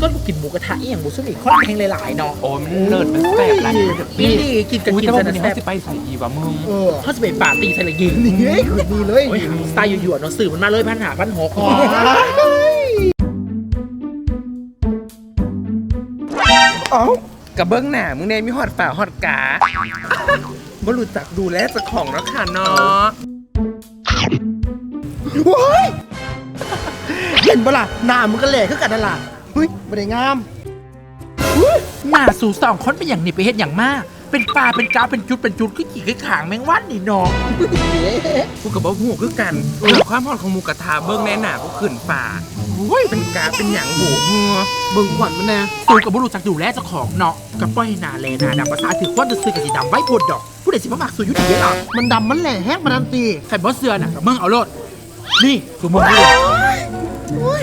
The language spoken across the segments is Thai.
ส่วนกูกินหมูกระทะอีหยังบุซุ่มอีกคนแพงหลายๆเนาะโอ้ยมันเลิศมันแซ่บร้านนี้นี่ดีกินกันอุ้ยกินแต่ว่าจะวันนี้แซ่เขาบจะไปใส่อีวะมึงเออเขาจะไปปาร์ตี้ใส่ละยิงนี่ไงคือดีเลยโอ้ยสไตล์หยวนๆเนาะสื่อมันมาเลยพันหาพันหกเอ้ากับเบิ้งหน้ามึงเนี่ยมีฮอดฝ่าฮอดกาบ่รู้จักดูแลเจ้าของแล้วค่ะเนาะว้ายเห็นปะล่ะหน้ามึงก็แหล่ขึ้นกันนั่นล่ะเฮ้ยไม่ได้งามหน้าสู่สองคนเป็นอย่างนี้ไปเฮ็ดอย่างมาก เป็นปลาเป็นกาเป็นจุดเป็นจุดก็ขี่ก็ขางแมงวันนี่น้องกูกับบ่หูคือกันเรื่องความฮอดของหมูกระทะเบิ้งแน่หนากูขึ้นฝ่าโอ้ยเป็นกาเป็นหยังโหหัวเบิ่งขวัญมันแน่สู่กับบุรุษจักดูแลเจ้าของเนาะกับป้อยหนาแลหนาดำภาษาถือว่าจะซื้อกับสีดำไว้โพดดอกผู้ใดสิมามักสู่อยุติเยอะหรอมันดำมันแหล่แฮกมันอันตีใครบอสเสือน่ะกับมึงเอาโลดนี่คือมึงเลย เฮ้ย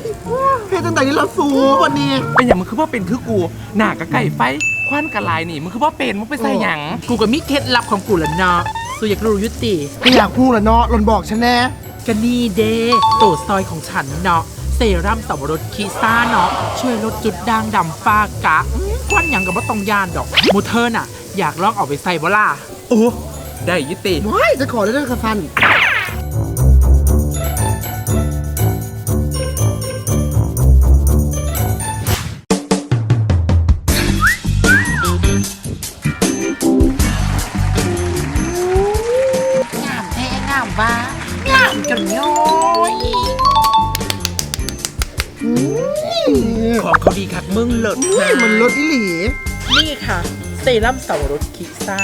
ตั้งแต่นี้เราสูวันนี้เป็นอย่างมึงคือว่าเป็นคือกูหน้ากะไก่ไฟควันกะลายนี่มึงคือว่าเป็นมึงไปใส่หยังกูก็มีเคล็ดลับของกูละเนาะสู่อยากรู้ยุติไม่อยากพูดละเนาะหลนบอกฉันแน่ก็นี่เดโตซอยของฉันเนาะเซรั่มสับปะรดคีซ่าเนาะช่วยลดจุดด่างดำฝ้ากะอื้อควันหยังกับว่าต้องยานดอกมูเธอน่ะ อยากลองเอาไปใส่บ่ล่ะโอ้ได้ยุติว้ายจะขอได้ด้วยกระสันามแท้งามว่างามจนย้อยของเขาดีคักมึงเลิศอุ้ยมันลดอีหลี นี่ค่ะ เซรั่มสับปะรดคีซ่า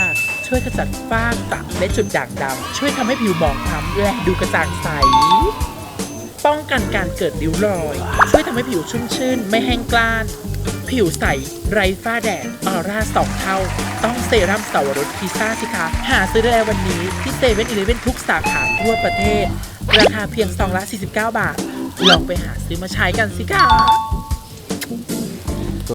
ช่วยขจัดฝ้ากระและจุดด่างดำช่วยทำให้ผิวหมองคล้ำและดูกระจ่างใส ป้องกันการเกิดริ้วรอย ช่วยทำให้ผิวชุ่มชื่น ไม่แห้งกร้าน ผิวใส ไร้ฝ้าแดด ออร่าสองเท่า ต้องเซรั่มสับปะรดคีซ่าสิคะ หาซื้อได้แล้ววันนี้ที่เซเว่นอีเลฟเว่นทุกสาขาทั่วประเทศ ราคาเพียงซองละ 49 บาท ลองไปหาซื้อมาใช้กันสิคะ